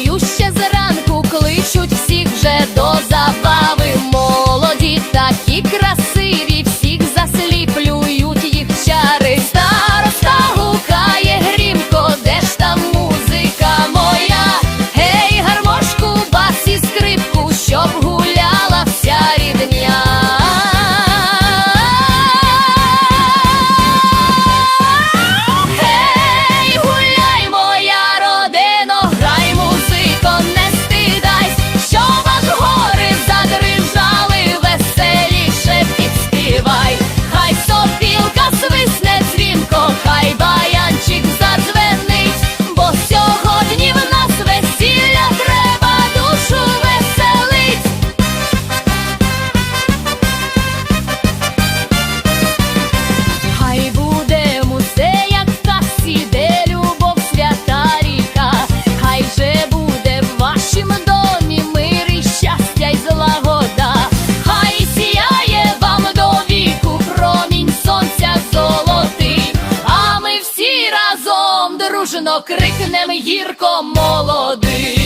Встаю ще зранку, кличуть всіх вже до дружно крикнем гірко молодий.